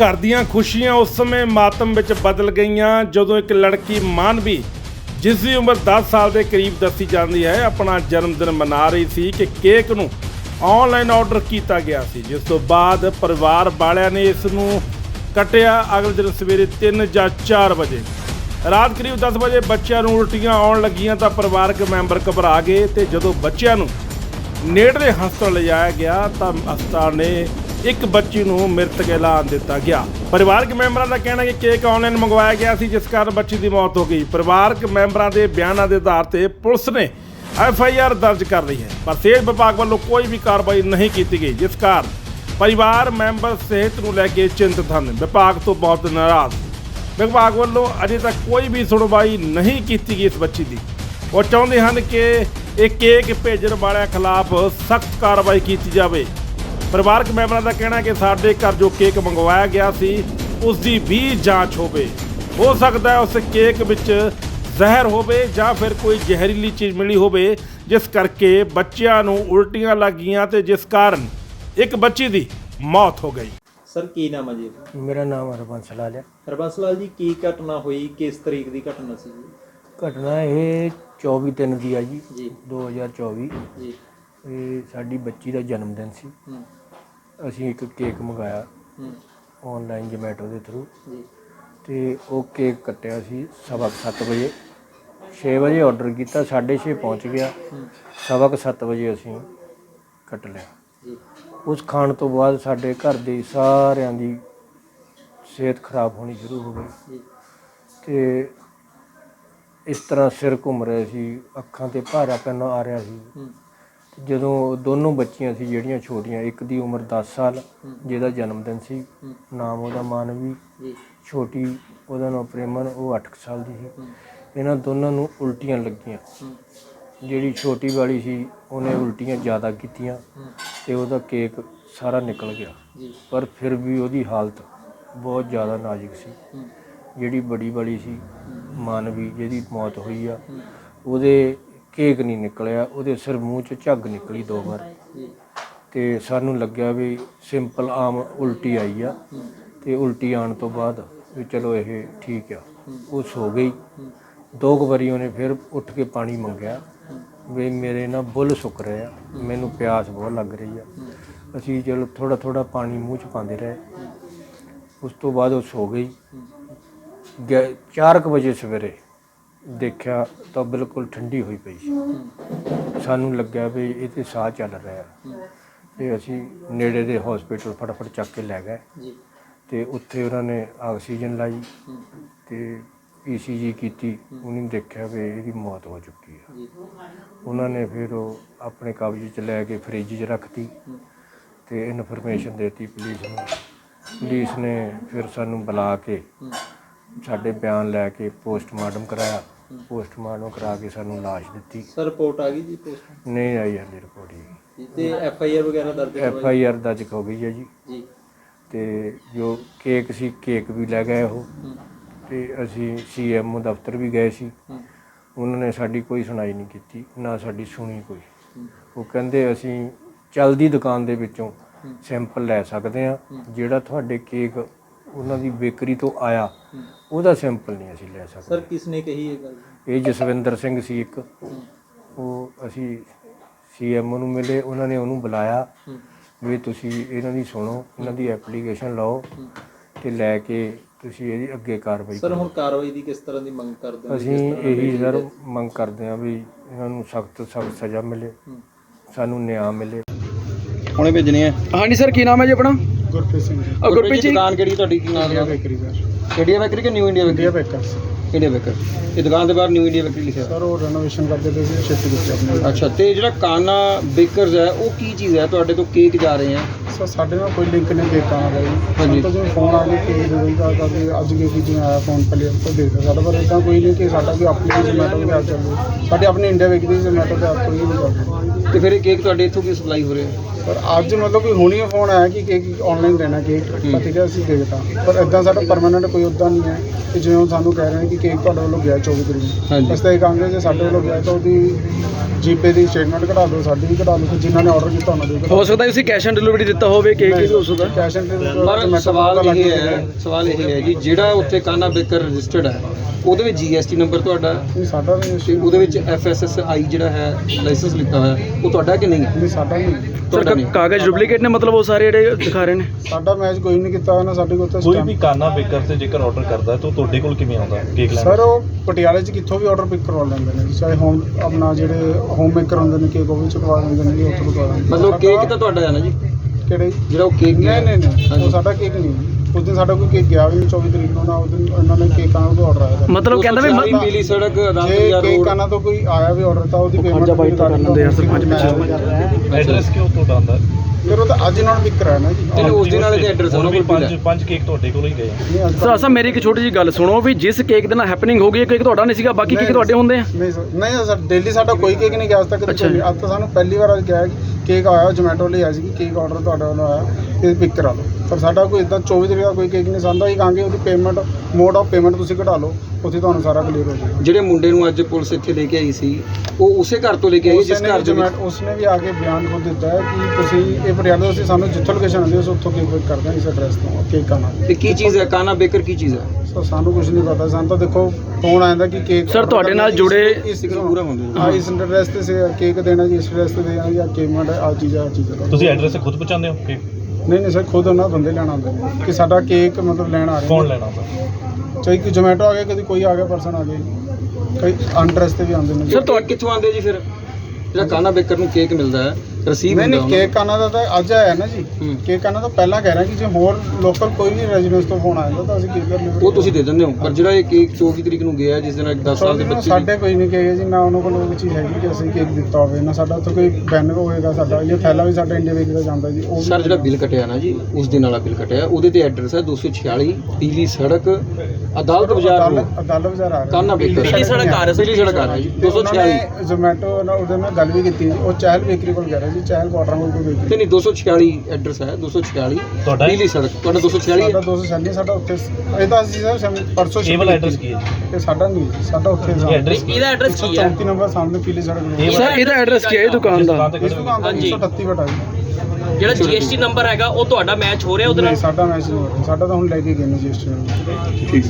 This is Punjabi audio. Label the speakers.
Speaker 1: ਘਰ ਦੀਆਂ ਖੁਸ਼ੀਆਂ ਉਸ ਸਮੇਂ ਮਾਤਮ ਵਿੱਚ ਬਦਲ ਗਈਆਂ, ਜਦੋਂ ਇੱਕ ਲੜਕੀ ਮਾਨਵੀ, ਜਿਸ ਦੀ ਉਮਰ 10 ਸਾਲ ਦੇ ਕਰੀਬ ਦੱਸੀ ਜਾਂਦੀ ਹੈ, ਆਪਣਾ ਜਨਮ ਦਿਨ ਮਨਾ ਰਹੀ ਸੀ ਕਿ ਕੇਕ ਨੂੰ ਆਨਲਾਈਨ ਆਰਡਰ ਕੀਤਾ ਗਿਆ ਸੀ। ਜਿਸ ਤੋਂ ਬਾਅਦ ਪਰਿਵਾਰ ਵਾਲਿਆਂ ਨੇ ਇਸ ਨੂੰ ਕੱਟਿਆ ਅਗਲੇ ਦਿਨ ਸਵੇਰੇ 3 ਜਾਂ 4 ਵਜੇ। ਰਾਤ ਕਰੀਬ 10 ਵਜੇ ਬੱਚਿਆਂ ਨੂੰ ਉਲਟੀਆਂ ਆਉਣ ਲੱਗੀਆਂ ਤਾਂ ਪਰਿਵਾਰਕ ਮੈਂਬਰ ਘਬਰਾ ਗਏ ਤੇ ਜਦੋਂ ਬੱਚਿਆਂ ਨੂੰ ਨੇੜਲੇ ਹਸਪਤਾਲ ਲਿਜਾਇਆ ਗਿਆ ਤਾਂ ਹਸਪਤਾਲ ਨੇ ਇੱਕ ਬੱਚੀ ਨੂੰ ਮ੍ਰਿਤਕ ਐਲਾਨ ਦਿੱਤਾ ਗਿਆ। ਪਰਿਵਾਰਕ ਮੈਂਬਰਾਂ ਦਾ ਕਹਿਣਾ ਹੈ ਕਿ ਕੇਕ ਆਨਲਾਈਨ ਮੰਗਵਾਇਆ ਗਿਆ ਸੀ, ਜਿਸ ਕਾਰਨ ਬੱਚੀ ਦੀ ਮੌਤ ਹੋ ਗਈ। ਪਰਿਵਾਰਕ ਮੈਂਬਰਾਂ ਦੇ ਬਿਆਨਾਂ ਦੇ ਆਧਾਰ ਤੇ ਪੁਲਿਸ ਨੇ ਐਫ ਆਈ ਆਰ ਦਰਜ ਕਰ ਲਈ ਹੈ। ਪਰ ਸਿਹਤ ਵਿਭਾਗ ਵੱਲੋਂ ਕੋਈ ਵੀ ਕਾਰਵਾਈ ਨਹੀਂ ਕੀਤੀ ਗਈ, ਜਿਸ ਕਾਰਨ ਪਰਿਵਾਰ ਮੈਂਬਰ ਸਿਹਤ ਨੂੰ ਲੈ ਕੇ ਚਿੰਤਤ ਹਨ। ਵਿਭਾਗ ਤੋਂ ਬਹੁਤ ਨਾਰਾਜ਼। ਵਿਭਾਗ ਵੱਲੋਂ ਅਜੇ ਤੱਕ ਕੋਈ ਵੀ ਸੁਣਵਾਈ ਨਹੀਂ ਕੀਤੀ ਗਈ ਇਸ ਬੱਚੀ ਦੀ। ਉਹ ਚਾਹੁੰਦੇ ਹਨ ਕਿ ਇਹ ਕੇਕ ਭੇਜਣ ਵਾਲਿਆਂ ਖਿਲਾਫ ਸਖਤ ਕਾਰਵਾਈ ਕੀਤੀ ਜਾਵੇ। ਪਰਿਵਾਰਕ ਮੈਂਬਰਾਂ ਦਾ ਕਹਿਣਾ ਹੈ ਕਿ ਸਾਡੇ ਘਰ ਜੋ ਕੇਕ ਮੰਗਵਾਇਆ ਗਿਆ ਸੀ ਉਸ ਦੀ ਵੀ ਜਾਂਚ ਹੋਵੇ। ਹੋ ਸਕਦਾ ਹੈ ਉਸ ਕੇਕ ਵਿੱਚ ਜ਼ਹਿਰ ਹੋਵੇ ਜਾਂ ਫਿਰ ਕੋਈ ਜ਼ਹਿਰੀਲੀ ਚੀਜ਼ ਮਿਲੀ ਹੋਵੇ ਜਿਸ ਕਰਕੇ ਬੱਚਿਆਂ ਨੂੰ ਉਲਟੀਆਂ ਲੱਗੀਆਂ ਤੇ ਜਿਸ ਕਾਰਨ ਇੱਕ ਬੱਚੀ ਦੀ ਮੌਤ ਹੋ ਗਈ।
Speaker 2: ਸਰ ਕੀ ਨਾਮ ਹੈ ਜੀ?
Speaker 3: ਮੇਰਾ ਨਾਮ ਹਰਬੰਸ ਲਾਲ ਹੈ।
Speaker 2: ਹਰਬੰਸ ਲਾਲ ਜੀ ਕੀ ਘਟਨਾ ਹੋਈ? ਕਿਸ ਤਰੀਕ ਦੀ ਘਟਨਾ ਸੀ? ਜੀ
Speaker 3: ਘਟਨਾ ਇਹ 24 ਦਿਨ ਦੀ ਆ ਜੀ।
Speaker 2: ਜੀ।
Speaker 3: 2024
Speaker 2: ਜੀ।
Speaker 3: ਇਹ ਸਾਡੀ ਬੱਚੀ ਦਾ ਜਨਮ ਦਿਨ ਸੀ।
Speaker 2: ਹੂੰ।
Speaker 3: ਅਸੀਂ ਇੱਕ ਕੇਕ ਮੰਗਾਇਆ
Speaker 2: ਹੂੰ।
Speaker 3: ਆਨਲਾਈਨ ਜੋਮੈਟੋ ਦੇ ਥਰੂ
Speaker 2: ਜੀ।
Speaker 3: ਤੇ ਉਹ ਕੇਕ ਕੱਟਿਆ ਸੀ ਸਵਾ ਕੁ ਸੱਤ ਵਜੇ। 6 ਵਜੇ ਆਰਡਰ ਕੀਤਾ 6:30 ਪਹੁੰਚ ਗਿਆ। ਸਵਾ ਕੁ ਸੱਤ ਵਜੇ ਅਸੀਂ ਕੱਟ ਲਿਆ।
Speaker 2: ਜੀ।
Speaker 3: ਉਸ ਖਾਣ ਤੋਂ ਬਾਅਦ ਸਾਡੇ ਘਰ ਦੇ ਸਾਰਿਆਂ ਦੀ ਸਿਹਤ ਖਰਾਬ ਹੋਣੀ ਸ਼ੁਰੂ ਹੋ ਗਈ। ਤੇ ਇਸ ਤਰ੍ਹਾਂ ਸਿਰ ਘੁੰਮ ਰਿਹਾ ਸੀ ਅੱਖਾਂ ਤੇ ਭਾਰਾਪਨ ਆ ਰਿਹਾ ਸੀ। ਜਦੋਂ ਦੋਨੋਂ ਬੱਚੀਆਂ ਸੀ ਜਿਹੜੀਆਂ ਛੋਟੀਆਂ ਇੱਕ ਦੀ ਉਮਰ 10 ਸਾਲ। ਜਿਹਦਾ ਜਨਮ ਦਿਨ ਸੀ ਨਾਮ ਉਹਦਾ ਮਾਨਵੀ
Speaker 2: ਜੀ।
Speaker 3: ਛੋਟੀ ਉਹਦਾ ਨਾਮ ਪ੍ਰੇਮਨ ਉਹ 8 ਸਾਲ ਦੀ ਸੀ। ਇਹਨਾਂ ਦੋਨਾਂ ਨੂੰ ਉਲਟੀਆਂ ਲੱਗੀਆਂ। ਜਿਹੜੀ ਛੋਟੀ ਵਾਲੀ ਸੀ ਉਹਨੇ ਉਲਟੀਆਂ ਜ਼ਿਆਦਾ ਕੀਤੀਆਂ ਤੇ ਉਹਦਾ ਕੇਕ ਸਾਰਾ ਨਿਕਲ ਗਿਆ। ਪਰ ਫਿਰ ਵੀ ਉਹਦੀ ਹਾਲਤ ਬਹੁਤ ਜ਼ਿਆਦਾ ਨਾਜ਼ੁਕ ਸੀ। ਜਿਹੜੀ ਬੜੀ ਵਾਲੀ ਸੀ ਮਾਨਵੀ ਜਿਹਦੀ ਮੌਤ ਹੋਈ ਆ ਉਹਦੇ ਕੇਕ ਨਹੀਂ ਨਿਕਲਿਆ, ਉਹਦੇ ਸਿਰ ਮੂੰਹ ਚ ਝੱਗ ਨਿਕਲੀ ਦੋ ਵਾਰ।
Speaker 2: ਜੀ
Speaker 3: ਤੇ ਸਾਨੂੰ ਲੱਗਿਆ ਵੀ ਸਿੰਪਲ ਆਮ ਉਲਟੀ ਆਈ ਆ
Speaker 2: ਹੂੰ
Speaker 3: ਤੇ ਉਲਟੀ ਆਉਣ ਤੋਂ ਬਾਅਦ ਵੀ ਚਲੋ ਇਹ ਠੀਕ ਆ। ਉਹ ਸੋ ਗਈ। ਦੋ ਕੁ ਵਾਰੀ ਉਹਨੇ ਫਿਰ ਉੱਠ ਕੇ ਪਾਣੀ ਮੰਗਿਆ ਵੀ ਮੇਰੇ ਨਾ ਬੁੱਲ ਸੁੱਕ ਰਹੇ ਆ, ਮੈਨੂੰ ਪਿਆਸ ਬਹੁਤ ਲੱਗ ਰਹੀ ਆ। ਅਸੀਂ ਚਲੋ ਥੋੜਾ ਥੋੜਾ ਪਾਣੀ ਮੂੰਹ ਚ ਪਾਉਂਦੇ ਰਹੇ। ਉਸ ਤੋਂ ਬਾਅਦ ਉਹ ਸੋ ਗਈ।
Speaker 2: ਹੂੰ
Speaker 3: 4:00 ਵਜੇ ਸਵੇਰੇ ਦੇਖਿਆ ਤਾਂ ਬਿਲਕੁਲ ਠੰਡੀ ਹੋਈ ਪਈ ਸੀ। ਸਾਨੂੰ ਲੱਗਿਆ ਵੀ ਇਹ ਤੇ ਸਾਹ ਚੱਲ ਰਿਹਾ ਤੇ ਅਸੀਂ ਨੇੜੇ ਦੇ ਹਸਪੀਟਲ ਫਟਾਫਟ ਚੱਕ ਕੇ ਲੈ ਗਏ।
Speaker 2: ਜੀ।
Speaker 3: ਤੇ ਉੱਥੇ ਉਹਨਾਂ ਨੇ ਆਕਸੀਜਨ ਲਾਈ। ਤੇ ਈਸੀਜੀ ਕੀਤੀ। ਉਹਨੇ ਦੇਖਿਆ ਵੀ ਇਹਦੀ ਮੌਤ ਹੋ ਚੁੱਕੀ
Speaker 2: ਜੀ।
Speaker 3: ਉਹਨਾਂ ਨੇ ਫਿਰ ਉਹ ਆਪਣੇ ਕਬਜ਼ੇ 'ਚ ਲੈ ਕੇ ਫ੍ਰਿਜ 'ਚ ਰੱਖਤੀ। ਤੇ ਇਨਫੋਰਮੇਸ਼ਨ ਦੇਤੀ ਪੁਲਿਸ ਨੂੰ। ਪੁਲਿਸ ਨੇ ਫਿਰ ਸਾਨੂੰ ਬੁਲਾ ਕੇ ਸਾਡੇ ਬਿਆਨ ਲੈ ਕੇ ਪੋਸਟਮਾਰਟਮ ਕਰਾਇਆ। ਪੋਸਟਮਾਰਟਮ ਕਰਾ ਕੇ ਸਾਨੂੰ ਲਾਸ਼ ਦਿੱਤੀ।
Speaker 2: ਸਰ ਰਿਪੋਰਟ ਆ ਗਈ ਜੀ ਪੋਸਟ
Speaker 3: ਨਹੀਂ ਆਈ ਹਾਲੇ ਰਿਪੋਰਟ ਜੀ।
Speaker 2: ਤੇ ਐਫ ਆਈ ਆਰ ਵਗੈਰਾ ਦਰਜ
Speaker 3: ਐਫ ਆਈ ਆਰ ਦਰਜ ਹੋ ਗਈ ਹੈ ਜੀ।
Speaker 2: ਜੀ।
Speaker 3: ਤੇ ਜੋ ਕੇਕ ਸੀ ਕੇਕ ਵੀ ਲੈ ਗਏ ਉਹ।
Speaker 2: ਹੂੰ।
Speaker 3: ਤੇ ਅਸੀਂ ਸੀਐਮਓ ਦਫ਼ਤਰ ਵੀ ਗਏ ਸੀ। ਉਹਨਾਂ ਨੇ ਸਾਡੀ ਕੋਈ ਸੁਣਾਈ ਨਹੀਂ ਕੀਤੀ ਨਾ ਸਾਡੀ ਸੁਣੀ ਕੋਈ। ਉਹ ਕਹਿੰਦੇ ਅਸੀਂ ਚਲਦੀ ਦੁਕਾਨ ਦੇ ਵਿੱਚੋਂ। ਸੈਂਪਲ ਲੈ ਸਕਦੇ ਆ। ਜਿਹੜਾ ਤੁਹਾਡੇ ਕੇਕ ਉਹਨਾਂ ਦੀ ਬੇਕਰੀ ਤੋਂ ਆਇਆ
Speaker 2: ਹੂੰ
Speaker 3: ਉਹਦਾ ਸੈਂਪਲ ਨਹੀਂ ਅਸੀਂ ਲੈ
Speaker 2: ਸਰ
Speaker 3: ਸਕਦੇ।
Speaker 2: ਕਿਸ ਨੇ ਕਹੀ ਇਹ ਗੱਲ?
Speaker 3: ਇਹ ਜਸਵਿੰਦਰ ਸਿੰਘ ਸੀ ਇੱਕ।
Speaker 2: ਹੂੰ
Speaker 3: ਉਹ ਅਸੀਂ ਸੀਐਮਓ ਨੂੰ ਮਿਲੇ ਉਹਨਾਂ ਨੇ ਉਹਨੂੰ ਬੁਲਾਇਆ
Speaker 2: ਹੂੰ
Speaker 3: ਵੀ ਤੁਸੀਂ ਇਹਨਾਂ ਦੀ ਸੁਣੋ ਇਹਨਾਂ ਦੀ ਐਪਲੀਕੇਸ਼ਨ ਲਓ
Speaker 2: ਹੂੰ।
Speaker 3: ਤੇ ਲੈ ਕੇ ਤੁਸੀਂ ਇਹਦੀ ਅੱਗੇ ਕਾਰਵਾਈ
Speaker 2: ਸਰ ਹੁਣ ਕਾਰਵਾਈ ਦੀ ਕਿਸ ਤਰ੍ਹਾਂ ਦੀ ਮੰਗ ਕਰਦੇ ਹੋ?
Speaker 3: ਅਸੀਂ ਇਹੀ ਸਰ ਮੰਗ ਕਰਦੇ ਹਾਂ ਵੀ ਇਹਨਾਂ ਨੂੰ ਸਖਤ ਸਖਤ ਸਜ਼ਾ ਮਿਲੇ
Speaker 2: ਹੂੰ।
Speaker 3: ਸਾਨੂੰ ਨਿਆਂ ਮਿਲੇ।
Speaker 4: ਹੁਣੇ ਭੇਜਣੇ ਆ
Speaker 5: ਹਾਂਜੀ ਸਰ ਕੀ ਨਾਮ ਹੈ ਜੀ ਆਪਣਾ?
Speaker 4: ਗੁਰਪ੍ਰੀਤ ਸਿੰਘ ਜੀ।
Speaker 5: ਅ, ਗੁਰਪ੍ਰੀਤ ਜੀ
Speaker 4: ਦੁਕਾਨ ਕਿਹੜੀ ਤੁਹਾਡੀ? ਕੀ ਨਾਮ ਹੈ?
Speaker 6: Bakery sir.
Speaker 4: ਇੰਡੀਆ ਬੇਕਰੀ ਕਿ new India
Speaker 6: India
Speaker 4: bakery
Speaker 6: bakers.
Speaker 4: India baker. ਇਹ ਦੁਕਾਨ ਦੇ ਬਾਹਰ ਨਿਊ ਇੰਡੀਆ ਬੇਕਰੀ ਲਿਖਿਆ।
Speaker 6: ਸਰ ਉਹ ਰੈਨੋਵੇਸ਼ਨ ਕਰਦੇ ਪਏ ਸੀ ਛੇਤੀ ਵਿੱਚ ਆਪਣੇ।
Speaker 4: ਅੱਛਾ ਤੇ ਜਿਹੜਾ ਕਾਨਾ ਬੇਕਰਸ ਹੈ ਉਹ ਕੀ ਚੀਜ਼ ਹੈ? ਤੁਹਾਡੇ ਤੋਂ ਕੇਕ ਜਾ ਰਹੇ ਆ
Speaker 6: ਸਰ ਸਾਡੇ ਨਾਲ ਕੋਈ ਲਿੰਕ ਨਹੀਂ ਕੇਕਾਂ ਦਾ ਜੀ।
Speaker 4: ਹਾਂਜੀ।
Speaker 6: ਤਾਂ ਜਿਵੇਂ ਫੋਨ ਆ ਗਿਆ ਕਿ ਦੇ ਦੋ ਦਾ ਕਰਦੇ ਅੱਜ ਕੇ ਕੀ ਜਿਵੇਂ ਆਇਆ ਫੋਨ ਪਲੇ ਤੋਂ ਦੇ ਦੋ ਸਾਡਾ ਪਰ ਇਦਾਂ ਕੋਈ ਨਹੀਂ ਕਿ ਸਾਡਾ ਕੋਈ ਆਪਣੀ ਜ਼ੋਮੈਟੋ ਦੇ ਐਪ ਚੱਲੂ। ਸਾਡੀ ਆਪਣੀ ਇੰਡੀਆ ਬੇਕਰੀ ਜ਼ੋਮੈਟੋ ਦੇ ਐਪ ਕੋਈ ਨਹੀਂ ਚੱਲਦਾ।
Speaker 4: ਤੇ ਫਿਰ ਇਹ ਕੇਕ ਤੁਹਾਡੇ ਇੱਥੋਂ ਕੀ ਸਪਲਾਈ ਹੋ ਰਿਹਾ?
Speaker 6: ਪਰ ਅੱਜ ਮਤਲਬ ਕਿ ਹੁਣੀ ਫੋਨ ਆਇਆ ਕਿ ਕੇਕ ਆਨਲਾਈਨ ਦੇਣਾ ਕੇਕ ਤਾਂ ਠੀਕ ਹੈ ਅਸੀਂ ਦੇ ਦਿੱਤਾ ਪਰ ਇਦਾਂ ਸਾਡਾ ਪਰਮਾਨੈਂਟ ਕੋਈ ਉਦਾਂ ਨਹੀਂ ਹੈ ਕਿ ਜਿਵੇਂ ਹੁਣ ਸਾਨੂੰ ਕਹਿ ਰਹੇ ਨੇ ਕਿ ਕੇਕ ਤੁਹਾਡੇ ਵੱਲੋਂ ਗਿਆ 24 ਤਰੀਕ ਨੂੰ।
Speaker 4: ਹਾਂਜੀ।
Speaker 6: ਅਸੀਂ ਤਾਂ ਇਹ ਕਹਾਂਗੇ ਜੇ ਸਾਡੇ ਵੱਲੋਂ ਗਿਆ ਤਾਂ ਉਹਦੀ ਜੀਪੇ ਦੀ ਸਟੇਟਮੈਂਟ ਕਢਾ ਦਿਓ ਸਾਡੀ ਵੀ ਕਢਾ ਦਿਓ ਕਿ ਜਿਨ੍ਹਾਂ ਨੇ ਆਰਡਰ ਕੀਤਾ ਉਹਨਾਂ ਦੀ
Speaker 3: ਹੋ ਸਕਦਾ ਤੁਸੀਂ ਕੈਸ਼ ਔਨ ਡਿਲੀਵਰੀ ਦਿੱਤਾ ਹੋਵੇ ਕੇਕ ਵੀ ਹੋ ਸਕਦਾ।
Speaker 6: ਕੈਸ਼ ਐਂਡ
Speaker 4: ਪਰ ਸਵਾਲ ਇਹ ਹੈ ਸਵਾਲ ਇਹ ਹੈ ਜੀ ਜਿਹੜਾ ਉੱਥੇ ਕਾਨਾ ਬੇਕਰ ਰਜਿਸਟਰਡ ਹੈ ਉਹਦੇ ਵਿੱਚ ਜੀਐਸਟੀ ਨੰਬਰ ਤੁਹਾਡਾ?
Speaker 6: ਨਹੀਂ ਸਾਡਾ ਨਹੀਂ
Speaker 4: ਤੇ ਉਹਦੇ ਵਿੱਚ ਐਫਐਸਐਸਆਈ ਜਿਹੜਾ ਹੈ ਲਾਇਸੈਂਸ ਲਿਖਿਆ ਹੋਇਆ ਉਹ ਤੁਹਾਡਾ ਕਿ ਨਹੀਂ? ਹੈ
Speaker 6: ਨਹੀਂ ਸਾਡਾ ਨਹੀਂ।
Speaker 4: ਤੁਹਾਡਾ ਨਹੀਂ
Speaker 3: ਕਾਗਜ਼ ਡੁਪਲੀਕੇਟ ਨੇ ਮਤਲਬ ਉਹ ਸਾਰੇ ਜਿਹੜੇ ਦਿਖਾ ਰਹੇ ਨੇ
Speaker 6: ਸਾਡਾ ਮੈਚ ਕੋਈ ਨਹੀਂ ਕੀਤਾ ਉਹਨਾਂ ਸਾਡੇ ਕੋਲ ਤਾਂ
Speaker 5: ਕੋਈ ਵੀ ਕਾਨਾ ਬੇਕਰ ਤੇ ਜੇਕਰ ਆਰਡਰ ਕਰਦਾ ਤਾਂ ਉਹ ਤੁਹਾਡੇ ਕੋਲ ਕਿਵੇਂ ਆਉਂਦਾ ਕੇਕ ਲੈਣ
Speaker 6: ਸਰ ਉਹ ਪਟਿਆਲੇ 'ਚ ਕਿੱਥੋਂ ਵੀ ਆਰਡਰ ਪਿਕ ਕਰਵਾ ਲੈਂਦੇ ਨੇ ਜੀ। ਚਾਹੇ ਹੋਮ ਆਪਣਾ ਜਿਹੜੇ ਹੋਮ ਮੇਕਰ ਹੁੰਦੇ ਨੇ ਕੇਕ ਉਹ ਵੀ ਚੁਕਵਾ ਦਿੰਦੇ ਨੇ ਜੀ ਉੱਥੋਂ ਕਰਵਾ ਦਿੰਦੇ ਨੇ।
Speaker 4: ਮਤਲਬ ਕੇਕ ਤਾਂ ਤੁਹਾਡਾ ਹੈ ਨਾ ਜੀ
Speaker 6: ਕਿਹੜੇ ਜੀ?
Speaker 4: ਜਿਹੜਾ ਉਹ ਕੇਕ
Speaker 6: ਨਹੀਂ ਨਹੀਂ ਨਹੀਂ। ਉਹ ਸਾਡਾ ਕੇਕ ਨਹੀਂ ਜੀ। ਉਸ ਦਿਨ ਸਾਡਾ ਕੋਈ ਕੇਕ ਗਿਆ ਵੀ ਨਹੀਂ 24 ਤਰੀਕ ਨੂੰ ਨਾ ਉਸ ਦਿਨ ਉਹਨਾਂ ਨੇ ਕੇਕ ਦਾ ਆਰਡਰ ਆਇਆ ਸੀ।
Speaker 3: ਮਤਲਬ ਕਹਿੰਦਾ ਵੀ ਮ-
Speaker 4: ਪੀਲੀ ਸੜਕ
Speaker 6: ਜੇ
Speaker 4: ਬਾਜ਼ਾਰ
Speaker 6: ਕੇਕ
Speaker 4: ਰੋਡ
Speaker 6: ਆਣਾ ਤੋਂ ਕੋਈ ਆਇਆ ਵੀ ਆਰਡਰ ਤਾਂ ਉਹਦੀ ਪੇਮੈਂਟ
Speaker 3: ਬਾਈਟ ਤਾਂ ਕਰਨ ਆ, ਸਰਪੰਚ ਪਿੱਛੇ।
Speaker 5: ਐਡਰੈਸ ਕਿਉਂ ਤੁਹਾਡਾ ਆਉਂਦਾ
Speaker 6: ਫਿਰ ਉਹ ਤਾਂ ਅੱਜ ਨਾਲ ਪਿਕ ਕਰਾਣਾ ਜੀ
Speaker 4: ਤੇ ਉਸ ਦਿਨ ਵਾਲੇ ਤੇ ਐਡਰੈਸ ਉਹਨਾਂ
Speaker 5: ਵੀ
Speaker 4: ਕੋਲ
Speaker 5: ਪੰਜ ਪੰਜ ਕੇਕ ਤੁਹਾਡੇ ਕੋਲ ਹੀ ਗਏ ਆ।
Speaker 6: ਨਹੀਂ ਅੱਜ
Speaker 3: ਸਰ ਅਸਾਂ ਮੇਰੀ ਇੱਕ ਛੋਟੀ ਜੀ ਗੱਲ ਸੁਣੋ ਵੀ ਜਿਸ ਕੇਕ ਦੇ ਨਾਲ ਹੈਪਨਿੰਗ ਹੋ ਗਈ ਇਹ ਕੇਕ ਤੁਹਾਡਾ ਨਹੀਂ ਸੀਗਾ ਬਾਕੀ ਕੇਕ ਤੁਹਾਡੇ ਹੁੰਦੇ ਆ
Speaker 6: ਨਹੀਂ ਸਰ ਨਹੀਂ ਸਰ ਡੇਲੀ ਸਾਡਾ ਕੋਈ ਕੇਕ ਨਹੀਂ ਗਿਆ ਅੱਜ ਤੱਕ
Speaker 3: ਅੱਛਾ ਜੀ।
Speaker 6: ਅੱਜ ਤਾਂ ਸਾਨੂੰ ਪਹਿਲੀ ਵਾਰ ਅੱਜ ਕਿ ਕੇਕ ਆਇਆ ਜੋਮੈਟੋ ਲਈ ਆਇਆ ਸੀ ਕਿ ਕੇਕ ਆਰਡਰ ਤੁਹਾਡੇ ਵੱਲੋਂ ਆਇਆ ਤੇ ਪਿਕ ਕਰਾ ਲਓ। ਪਰ ਸਾਡਾ ਕੋਈ ਇਦਾਂ 24 ਤਰੀਕ ਦਾ ਕੋਈ ਕੇਕ ਨਹੀਂ ਸੰਦਾ ਹੀ ਕਹਾਂਗੇ ਉਹਦੀ ਪੇਮੈਂਟ ਮੋਡ ਆਫ ਪੇਮੈਂਟ ਤੁਸੀਂ ਘਟਾ ਲਓ ਉੱਥੇ ਤੁਹਾਨੂੰ ਸਾਰਾ ਕਲੀਅਰ ਹੋ ਜਾਏਗਾ
Speaker 4: ਜਿਹੜੇ ਮੁੰਡੇ ਨੂੰ ਅੱਜ ਪੁਲਿਸ ਇੱਥੇ ਲੈ ਕੇ ਆਈ ਸੀ ਉਹ ਉਸੇ ਘਰ ਤੋਂ ਲੈ ਕੇ ਆਈ ਜਿਸ ਘਰ ਦੇ ਵਿੱਚ?
Speaker 6: ਉਸਨੇ ਵੀ ਆ ਕੇ ਬਿਆਨ ਖੁਦ ਦਿੱਤਾ ਹੈ ਕਿ ਤੁਸੀਂ ਇਹ ਪਟਿਆਲੇ ਤੋਂ ਅਸੀਂ ਸਾਨੂੰ ਜਿੱਥੋਂ ਲੋਕੇਸ਼ਨ ਆਉਂਦੀ ਹੈ ਅਸੀਂ ਉੱਥੋਂ ਕੇਕ ਪਿਕ ਕਰਦੇ ਹਾਂ ਇਸ ਐਡਰੈਸ ਤੋਂ ਕੇਕ ਆਣਾ
Speaker 4: ਤੇ ਕੀ ਚੀਜ਼ ਹੈ? ਕਾਨਾ ਬੇਕਰ ਕੀ ਚੀਜ਼ ਹੈ?
Speaker 6: ਸੋ ਸਾਨੂੰ ਕੁਝ ਨਹੀਂ ਪਤਾ। ਸਾਨੂੰ ਤਾਂ ਦੇਖੋ ਫੋਨ ਆਇਆ ਕਿ ਕੇਕ
Speaker 3: Sir, ਤੁਹਾਡੇ ਨਾਲ ਜੁੜੇ-
Speaker 6: ਇਸ
Speaker 4: ਪੂਰਾ ਹੁੰਦੇ
Speaker 6: ਹਾਂ ਇਸ ਐਡਰੈਸ ਤੇ ਕੇਕ ਦੇਣਾ ਜੀ ਇਸ ਐਡਰੈਸ ਤੇ ਦੇਣਾ ਜੀ ਆ ਪੇਮੈਂਟ ਆ ਚੀਜ਼ ਆ ਚੀਜ਼।
Speaker 5: ਤੁਸੀਂ ਐਡਰੈਸ ਖੁਦ ਪਹੁੰਚਾਉਂਦੇ ਹੋ ਕੇਕ
Speaker 6: ਨਹੀਂ ਨਹੀਂ ਸਰ ਖੁਦ ਉਹਨਾਂ ਬੰਦੇ ਲੈਣ ਆਉਂਦੇ ਨੇ। ਕਿ ਸਾਡਾ ਕੇਕ ਮਤਲਬ ਲੈਣ ਆ ਰਹੇ
Speaker 5: ਕੌਣ। ਲੈਣਾ ਆਉਂਦਾ?
Speaker 6: ਚਾਹੇ ਕਿ ਜੋਮੈਟੋ ਆ ਗਿਆ ਕਦੀ ਕੋਈ ਆ ਗਿਆ ਪਰਸਨ ਆ ਗਿਆ ਕਈ ਅਨਡਰੈਸ ਤੇ ਵੀ ਆਉਂਦੇ ਨੇ।
Speaker 4: ਸਰ ਤੁਹਾਡੇ ਕਿੱਥੋਂ ਆਉਂਦੇ ਜੀ ਫਿਰ? ਜਿਹੜਾ ਕਾਨਾ ਬੇਕਰ ਨੂੰ ਕੇਕ ਮਿਲਦਾ ਹੈ ਰਸੀਦ
Speaker 6: ਨਹੀਂ ਨਹੀਂ ਕੇਕ ਆਣਾ ਦਾ ਤਾਂ ਅੱਜ ਆਇਆ ਨਾ ਜੀ।
Speaker 4: ਹੂੰ।
Speaker 6: ਕੇਕ ਆਣਾ ਤਾਂ ਪਹਿਲਾਂ ਕਹਿ ਰਿਹਾ ਕਿ ਜੇ ਹੋਰ ਲੋਕਲ ਕੋਈ ਵੀ ਰੈਜ਼ੀਡੈਂਸ ਤੋਂ ਫੋਨ ਆ ਜਾਂਦਾ ਤਾਂ ਅਸੀਂ ਕੇਕ ਕਰ
Speaker 4: ਉਹ ਤੁਸੀਂ ਦੇ ਦਿੰਦੇ ਹੋ ਪਰ ਜਿਹੜਾ ਇਹ ਕੇਕ 24 ਤਰੀਕ ਨੂੰ ਗਿਆ ਜਿਸ ਦਿਨ 10 ਸਾਲ ਦੇ ਬੱਚੇ ਦੀ-
Speaker 6: ਸਾਡੇ ਕੋਈ ਨਹੀਂ ਕਹੇਗਾ ਜੀ ਨਾ ਉਹਨਾਂ ਕੋਲ ਉਹ ਚੀਜ਼ ਹੈਗੀ ਕਿ ਅਸੀਂ ਕੇਕ ਦਿੱਤਾ ਹੋਵੇ ਨਾ ਸਾਡਾ ਉੱਥੇ ਕੋਈ ਬੈਨਰ ਹੋਏਗਾ ਸਾਡਾ ਇਹ ਥੈਲਾ ਵੀ ਸਾਡਾ ਇੰਡੀਆ ਵੇਚ ਦਾ ਜਾਂਦਾ ਜੀ ਉਹ ਵੀ
Speaker 4: ਸਰ ਜਿਹੜਾ ਬਿੱਲ ਕਟਿਆ ਨਾ ਜੀ ਉਸ ਦਿਨ ਵਾਲਾ ਬਿੱਲ ਕਟਿਆ ਉਹਦੇ ਤੇ ਐਡਰੈਸ ਹੈ 246 ਪੀਲੀ ਸੜਕ ਅਦਾਲਤ ਬਾਜ਼ਾਰ
Speaker 6: ਅਦਾਲਤ ਅਦਾਲਤ ਬਾਜ਼ਾਰ ਆ ਰਿਹਾ।
Speaker 4: ਕਾਨਾ ਬੇਕਰ।
Speaker 6: ਪੀਲੀ ਸੜਕ ਆ ਰਹੀ
Speaker 4: ਪੀਲੀ ਸੜਕ ਆ ਰਹੀ ਜੀ।
Speaker 6: ਤੇ ਉਹਨਾਂ
Speaker 4: 246
Speaker 6: ਨੇ ਜ਼ੋਮੈਟੋ ਨਾਲ ਉਹਦੇ ਨਾਲ ਗੱਲ ਵੀ ਕੀਤੀ ਉਹ ਚਹਿਲ ਬੇਕਰੀ ਕੋਲ ਕਹਿ ਰਿਹਾ ਸੀ ਚਹਿਲ ਕੁਆਟਰਾਂ ਕੋਲ ਕੋਈ ਬੇਕਰੀ
Speaker 4: ਤੇ ਨਹੀਂ 246 ਐਡਰੈਸ ਹੈ 246
Speaker 5: ਤੁਹਾਡਾ ਹੈ?
Speaker 4: ਪੀਲੀ ਸੜਕ ਤੁਹਾਡਾ 246
Speaker 6: ਸਾਡਾ
Speaker 4: ਹੈ
Speaker 6: 246 ਸਾਡਾ ਉੱਥੇ ਇਹ ਤਾਂ ਅਸੀਂ ਸਰ ਸ਼ਾਮੀ- ਪਰਸੋਂ
Speaker 5: ਇਹ ਵਾਲਾ ਐਡਰੈਸ ਕੀ ਹੈ
Speaker 6: ਇਹ ਸਾਡਾ ਨਹੀਂ ਸਾਡਾ ਉੱਥੇ
Speaker 5: ਇਹ ਐਡਰੈਸ ਕੀ
Speaker 7: ਇਹਦਾ ਐਡਰੈਸ ਕੀ ਹੈ?
Speaker 6: 34 ਨੰਬਰ ਸਾਹਮਣੇ ਪੀਲੀ ਸੜਕ ਨੂੰ
Speaker 5: ਇਹ
Speaker 3: ਸਰ ਇਹਦਾ ਐਡਰੈਸ ਕੀ ਹੈ? ਇਹ ਦੁਕਾਨ ਦਾ?
Speaker 6: ਇਸ ਦੁਕਾਨ
Speaker 7: ਹਾਂਜੀ।
Speaker 6: 138 ਬਟਾ ਜੀ।
Speaker 7: ਜਿਹੜਾ ਜੀਐਸਟੀ ਨੰਬਰ ਹੈਗਾ ਉਹ ਤੁਹਾਡਾ ਮੈਚ ਹੋ ਰਿਹਾ ਉਹਦੇ ਨਾਲ?
Speaker 6: ਨਹੀਂ ਸਾਡਾ ਮੈਚ ਨਹੀਂ ਹੋ ਰਿਹਾ। ਸਾਡਾ ਤਾਂ ਹੁਣ ਲੈ ਕੇ ਗਏ ਨੇ ਜੀ ਇਸ ਟਾਈਮ ਠੀਕ